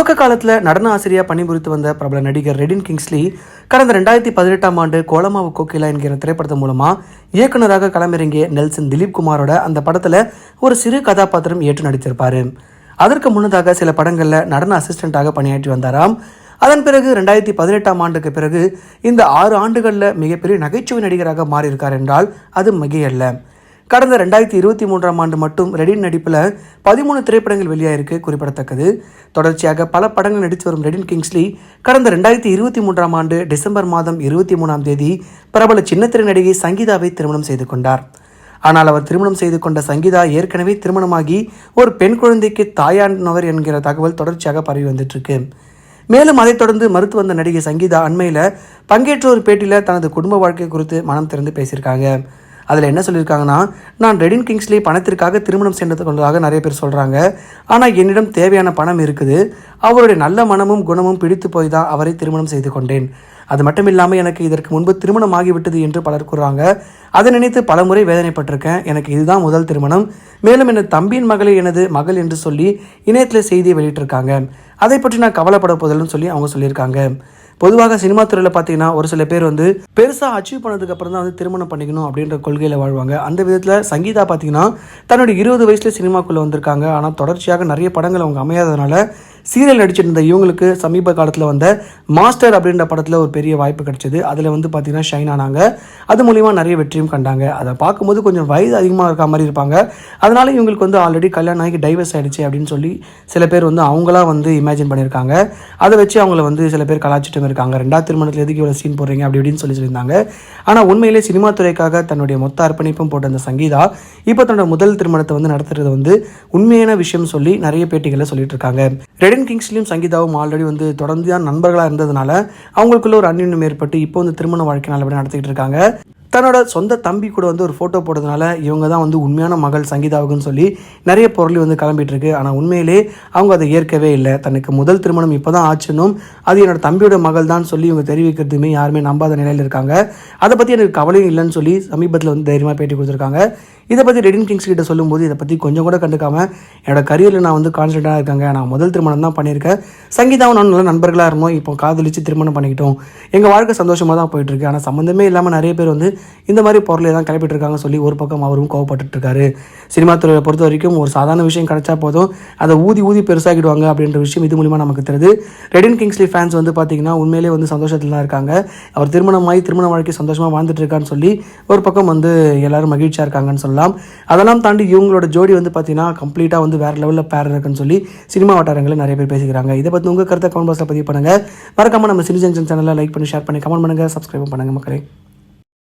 துவக்க காலத்தில் நடன ஆசிரியாக பணிபுரித்து வந்த பிரபல நடிகர் ரெடின் கிங்ஸ்லி கடந்த ரெண்டாயிரத்தி பதினெட்டாம் ஆண்டு கோலமாவு கோகிலா என்கிற திரைப்படத்தின் மூலமாக இயக்குனராக களமிறங்கிய நெல்சன் திலீப் குமாரோட அந்த படத்தில் ஒரு சிறு கதாபாத்திரம் ஏற்று நடித்திருப்பாரு. அதற்கு முன்னதாக சில படங்களில் நடன அசிஸ்டண்ட்டாக பணியாற்றி வந்தாராம். அதன் பிறகு ரெண்டாயிரத்தி பதினெட்டாம் ஆண்டுக்கு பிறகு இந்த ஆறு ஆண்டுகளில் மிகப்பெரிய நகைச்சுவை நடிகராக மாறியிருக்கார் என்றால் அது மிகையல்ல. கடந்த ரெண்டாயிரத்தி இருபத்தி மூன்றாம் ஆண்டு மட்டும் ரெடின் நடிப்பில் பதிமூணு திரைப்படங்கள் வெளியாயிருக்கு குறிப்பிடத்தக்கது. தொடர்ச்சியாக பல படங்கள் நடித்து வரும் ரெடின் கிங்ஸ்லி கடந்த ரெண்டாயிரத்தி இருபத்தி மூன்றாம் ஆண்டு டிசம்பர் மாதம் இருபத்தி மூணாம் தேதி பிரபல சின்னத்திரை நடிகை சங்கீதாவை திருமணம் செய்து கொண்டார். ஆனால் அவர் திருமணம் செய்து கொண்ட சங்கீதா ஏற்கனவே திருமணமாகி ஒரு பெண் குழந்தைக்கு தாயானவர் என்கிற தகவல் தொடர்ச்சியாக பரவி வந்துட்டுருக்கு. மேலும் அதைத் தொடர்ந்து மறுத்து வந்த நடிகை சங்கீதா அண்மையில் பங்கேற்ற ஒரு பேட்டியில் தனது குடும்ப வாழ்க்கை குறித்து மனம் திறந்து பேசியிருக்காங்க. அதில் என்ன சொல்லியிருக்காங்கன்னா நான் ரெடின் கிங்ஸ்லி பணத்திற்காக திருமணம் சென்றது கொண்டதாக நிறைய பேர் சொல்கிறாங்க ஆனால் என்னிடம் தேவையான பணம் இருக்குது. அவருடைய நல்ல மனமும் குணமும் பிடித்து போய் தான் அவரை திருமணம் செய்து கொண்டேன். அது மட்டும் இல்லாமல் எனக்கு இதற்கு முன்பு திருமணம் ஆகிவிட்டது என்று பலர் கூறுறாங்க. அதை நினைத்து பலமுறை வேதனைப்பட்டிருக்கேன். எனக்கு இதுதான் முதல் திருமணம். மேலும் எனது தம்பியின் மகளை எனது மகள் என்று சொல்லி இணையத்தில் செய்தியை வெளியிட்டிருக்காங்க. அதை பற்றி நான் கவலைப்பட போதில்லைன்னு சொல்லி அவங்க சொல்லியிருக்காங்க. பொதுவாக சினிமா துறையில் பார்த்தீங்கன்னா ஒரு சில பேர் வந்து பெருசாக அச்சீவ் பண்ணதுக்கு அப்புறம் தான் வந்து திருமணம் பண்ணிக்கணும் அப்படின்ற கொள்கையில் வாழ்வாங்க. அந்த விதத்தில் சங்கீதா பார்த்தீங்கன்னா தன்னுடைய இருபது வயசுல சினிமாக்குள்ளே வந்திருக்காங்க. ஆனால் தொடர்ச்சியாக நிறைய படங்கள் அவங்க அமையாததுனால சீரியல் நடிச்சிருந்த இவங்களுக்கு சமீப காலத்தில் வந்த மாஸ்டர் அப்படின்ற படத்தில் ஒரு பெரிய வாய்ப்பு கிடைச்சது. அதில் வந்து பார்த்தீங்கன்னா ஷைன் ஆனாங்க. அது மூலிமா நிறைய வெற்றியும் கண்டாங்க. அதை பார்க்கும்போது கொஞ்சம் வயது அதிகமாக இருக்க மாதிரி இருப்பாங்க. அதனால இவங்களுக்கு வந்து ஆல்ரெடி கல்யாணம் ஆகி டைவர்ஸ் ஆகிடுச்சு அப்படின்னு சொல்லி சில பேர் வந்து அவங்களா வந்து இமேஜின் பண்ணியிருக்காங்க. அதை வச்சு அவங்கள வந்து சில பேர் கலாச்சிட்டம் இருக்காங்க. ரெண்டாவது திருமணத்தில் எதுக்கு இவ்வளோ சீன் போடுறீங்க? அப்படி அப்படின்னு சொல்லி சொல்லியிருந்தாங்க. ஆனால் உண்மையிலே சினிமா துறைக்காக தன்னுடைய மொத்த அர்ப்பணிப்பும் போட்ட அந்த சங்கீதா இப்போ தன்னோட முதல் திருமணத்தை வந்து நடத்துறது வந்து உண்மையான விஷயம் சொல்லி நிறைய பேட்டிகளை சொல்லிட்டு இருக்காங்க. ரெடன் கிங்ஸ்லேயும் சங்கீதாவும் ஆல்ரெடி வந்து தொடர்ந்து தான் நண்பர்களாக இருந்ததுனால அவங்களுக்குள்ள ஒரு அந்நியம் ஏற்பட்டு இப்போ வந்து திருமண வாழ்க்கை நல்லபடியாக நடத்திக்கிட்டு இருக்காங்க. தன்னோட சொந்த தம்பி கூட வந்து ஒரு ஃபோட்டோ போட்டதுனால இவங்க தான் வந்து உண்மையான மகள் சங்கீதாவுக்குன்னு சொல்லி நிறைய பொருள் வந்து கிளம்பிட்டு இருக்கு. ஆனால் உண்மையிலே அவங்க அதை ஏற்கவே இல்லை. தனக்கு முதல் திருமணம் இப்போ தான் ஆச்சுன்னும் அது என்னோட தம்பியோட மகள் தான் சொல்லி இவங்க தெரிவிக்கிறதுமே யாருமே நம்பாத நிலையில் இருக்காங்க. அதை பற்றி எனக்கு கவலையும் இல்லைன்னு சொல்லி சமீபத்தில் வந்து தைரியமாக பேட்டி கொடுத்துருக்காங்க. இதை பற்றி ரெடின் கிங்ஸ் கிட்ட சொல்லும்போது இதை பற்றி கொஞ்சம் கூட கண்டுக்காமல் என்னோட கரியரில் நான் வந்து கான்சன்ட்ரேட்டாக இருக்காங்க. நான் முதல் திருமணம் தான் பண்ணியிருக்கேன். சங்கீதாவும் நான் நல்ல நண்பர்களாக இருந்தோம். இப்போ காதலிச்சு திருமணம் பண்ணிக்கிட்டோம். எங்கள் வாழ்க்கை சந்தோஷமாக தான் போயிட்டு இருக்கு ஆனால் சம்மந்தமே இல்லாமல் நிறைய பேர் வந்து இந்த மாதிரி பொருளை தான் கிளப்பிட்டு இருக்காங்க சொல்லி ஒரு பக்கம் அவரும் கோவப்பட்டுருக்காரு சினிமா துறையை பொறுத்த வரைக்கும் ஒரு சாதாரண விஷயம் கிடைச்சா போதும். அதை ஊதி ஊதி பெருசாகிடுவாங்க அப்படின்ற விஷயம் இது மூலிமா நமக்கு தெரியுது. ரெடின் கிங்ஸ்லி ஃபேன்ஸ் வந்து பார்த்தீங்கன்னா உண்மையிலே வந்து சந்தோஷத்தில் தான் இருக்காங்க. அவர் திருமணமாகி திருமண வாழ்க்கை சந்தோஷமாக வாழ்ந்துட்டு இருக்கான்னு சொல்லி ஒரு பக்கம் வந்து எல்லாரும் மகிழ்ச்சியாக இருக்காங்கன்னு சொல்லலாம். சொல்லலாம் அதெல்லாம் தாண்டி இவங்களோட ஜோடி வந்து பார்த்தீங்கன்னா கம்ப்ளீட்டாக வந்து வேறு லெவலில் பேர் இருக்குன்னு சொல்லி சினிமா வட்டாரங்களில் நிறைய பேர் பேசிக்கிறாங்க. இதை பற்றி உங்கள் கருத்தை கமெண்ட் பாக்ஸில் பதிவு பண்ணுங்கள் மறக்காமல் நம்ம சினி ஜங்ஷன் சேனலில் லைக் பண்ணி ஷேர் பண்ணி கமெண்ட் பண்ணுங்கள் சப்ஸ்கிரைப் பண்ணுங்கள் மக்களே.